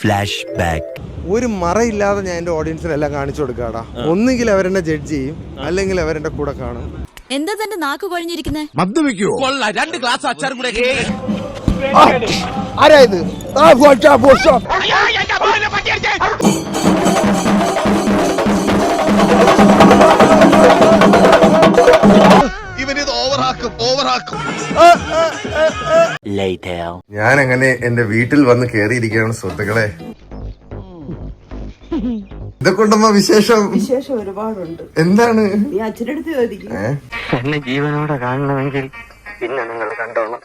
Flash back ഒരു മറയില്ലാതെ ഞാൻ എന്റെ ഓഡിയൻസിനെല്ലാം കാണിച്ചു കൊടുക്കാടാ. ഒന്നുകിൽ അവരെന്നെ ജഡ്ജ് ചെയ്യും അല്ലെങ്കിൽ അവരെന്റെ കൂടെ കാണും. എന്താ തന്റെ നാക്ക് കൊഴിഞ്ഞിരിക്കുന്നേ? ആരാ ഇത്? ആ, പോഷാ, പോഷാ. ഇവനിത് ഓവറാക്കും ഓവറാക്കും ഞാൻ അങ്ങനെ എന്റെ വീട്ടിൽ വന്ന് കേറിയിരിക്കുകയാണ് സുഹൃത്തുക്കളെ. ഇതൊക്കെ വിശേഷം? വിശേഷം ഒരുപാടുണ്ട്. എന്താണ്? ഈ അച്ഛനടുത്ത്? എന്നെ ജീവനോടെ കാണണമെങ്കിൽ പിന്നെ നിങ്ങൾ കണ്ടോളാം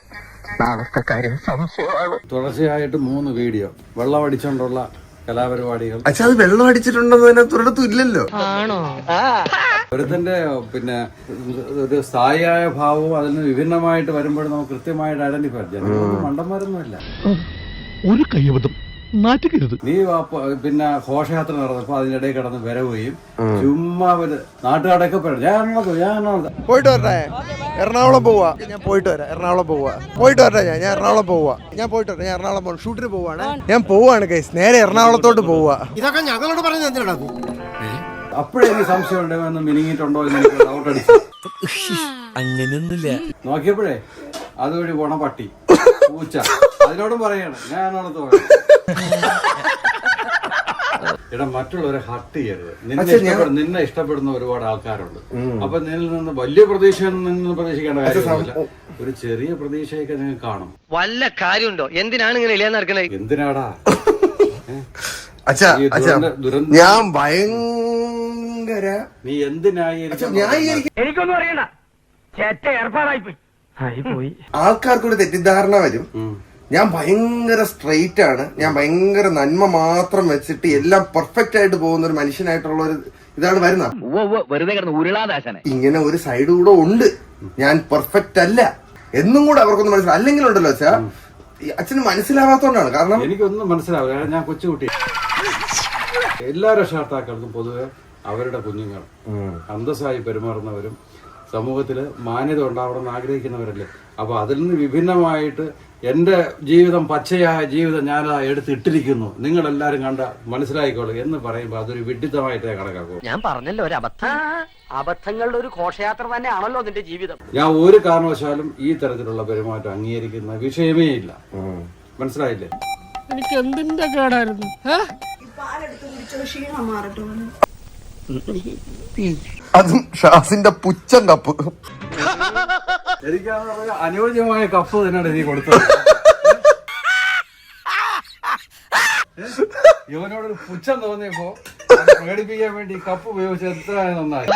നാളത്തെ കാര്യം സംശയമാണ്. തുടർച്ചയായിട്ട് മൂന്ന് വീഡിയോ. വെള്ളം അടിച്ചുകൊണ്ടുള്ള കലാപരിപാടികൾ. അച്ഛാ അത് വെള്ളം അടിച്ചിട്ടുണ്ടെന്ന് തന്നെ ഒരിടത്തും ഇല്ലല്ലോ. ഒരുത്തന്റെ പിന്നെ ഒരു സ്ഥായിയായ ഭാവവും അതിന് വിഭിന്നമായിട്ട് വരുമ്പോൾ നമുക്ക് കൃത്യമായിട്ട് ഐഡന്റിഫൈ ചെയ്യാം. മണ്ടന്മാരൊന്നുമല്ല. ഒരു കയ്യബദ്ധം. നാറ്റുകരുത്. നീ പിന്നെ ഘോഷയാത്ര നടന്നപ്പോ അതിനിടയിൽ കിടന്ന് വരവുകയും ചുമ്മാ അവർ നാട്ടുകാടൊക്കെ പറഞ്ഞു ഞാൻ എറണാകുളത്ത് ഞാൻ എറണാകുളത്ത്. പോയിട്ട് വരട്ടെ എറണാകുളം പോവാ. ഞാൻ പോയിട്ട് വരാം. എറണാകുളം പോവാ. പോയിട്ട് വരട്ടെ ഞാൻ. ഞാൻ എറണാകുളം പോവാ. ഞാൻ പോയിട്ട് വരാം ഞാൻ എറണാകുളം പോവാണ് ഷൂട്ടിന് പോവാണ്. ഞാൻ പോവാണ് കൈസ് നേരെ എറണാകുളത്തോട്ട് പോവാ. അപ്പോഴേ എനിക്ക് സംശയം ഉണ്ടോ എന്ന് മിനിങ്ങിയിട്ടുണ്ടോ എന്ന് എനിക്ക് ഡൗട്ട് അടിച്ചു. അങ്ങനെയൊന്നുമില്ല നോക്കിയപ്പോഴേ അതുവഴി പോണ പട്ടി പൂച്ച. അതിനോടും പറയാണ് ഞാൻ അവിടെ പോയത് എടാ മറ്റുള്ളവരെ ഹർട്ട് ചെയ്യരുത്. നിന്നെ ഇഷ്ടപ്പെടുന്ന നിന്നെ ഇഷ്ടപ്പെടുന്ന ഒരുപാട് ആൾക്കാരുണ്ട്. അപ്പൊ നിന്നിൽ നിന്ന് വലിയ പ്രതീക്ഷയൊന്നും നിന്ന് പ്രതീക്ഷിക്കേണ്ട കാര്യമൊന്നുമില്ല ഒരു ചെറിയ പ്രതീക്ഷയൊക്കെ നിങ്ങൾ കാണും. വല്ല കാര്യമുണ്ടോ? എന്തിനാണ് ഇങ്ങനെ ഇല്ലാന്ന് നടക്കണേ? എന്തിനാടാ? അച്ഛാ അച്ഛാ ദുരന്ത- ഞാൻ ഭയങ്കര നീ എന്ത് എനിക്കൊന്നും അറിയണ്ട ഏർപ്പാടായി പോയി ആയി പോയി. ആൾക്കാർക്കൊരു തെറ്റിദ്ധാരണ വരും. ഞാൻ ഭയങ്കര സ്ട്രെയിറ്റ് ആണ്. ഞാൻ ഭയങ്കര നന്മ മാത്രം വെച്ചിട്ട് എല്ലാം പെർഫെക്റ്റ് ആയിട്ട് പോകുന്ന ഒരു മനുഷ്യനായിട്ടുള്ള ഒരു ഇതാണ് വരുന്നത് ഉരുളാദാശനെ ഇങ്ങനെ ഒരു സൈഡ് കൂടെ ഉണ്ട്. ഞാൻ പെർഫെക്റ്റ് അല്ല. എന്നും കൂടെ അവർക്കൊന്നും മനസ്സിലാവും അല്ലെങ്കിൽ ഉണ്ടല്ലോ അച്ഛാ. അച്ഛന് മനസ്സിലാവാത്തോണ്ടാണ്. കാരണം എനിക്കൊന്നും മനസ്സിലാവില്ല. ഞാൻ കൊച്ചുകുട്ടി. എല്ലാ രക്ഷകർത്താക്കൾക്കും പൊതുവെ അവരുടെ കുഞ്ഞുങ്ങൾ. അന്തസ്സായി പെരുമാറുന്നവരും സമൂഹത്തിൽ മാന്യത ഉണ്ടാവണമെന്ന് ആഗ്രഹിക്കുന്നവരല്ലേ? അപ്പൊ അതിൽ നിന്ന് വിഭിന്നമായിട്ട് എന്റെ ജീവിതം പച്ചയായ ജീവിതം ഞാൻ എടുത്തിട്ടിരിക്കുന്നു. നിങ്ങൾ എല്ലാരും കണ്ട മനസ്സിലായിക്കോളൂ എന്ന് പറയുമ്പോൾ അതൊരു വിഡിത്തമായിട്ടേ കണക്കാക്കൂ. ഞാൻ പറഞ്ഞല്ലോ ഒരു അബദ്ധം. അബദ്ധങ്ങളുടെ ഒരു ഘോഷയാത്ര തന്നെയാണല്ലോ നിന്റെ ജീവിതം. ഞാൻ ഒരു കാരണവശാലും ഈ തരത്തിലുള്ള പെരുമാറ്റം അംഗീകരിക്കുന്ന വിഷയമേ ഇല്ല. മനസ്സിലായില്ലേ? എനിക്ക് എന്തിന്റെ കേടായിരുന്നു? ക്ഷീണം മാറട്ടെ. അതും ഷാസിന്റെ പുച്ഛം കപ്പ്. അനുയോജ്യമായ കപ്പ് തന്നെയാണ് നീ കൊടുത്തത്. ഇവനോടൊരു പുച്ഛം തോന്നിയപ്പോ പ്രകടിപ്പിക്കാൻ വേണ്ടി കപ്പ് ഉപയോഗിച്ച് എത്ര നന്നായി.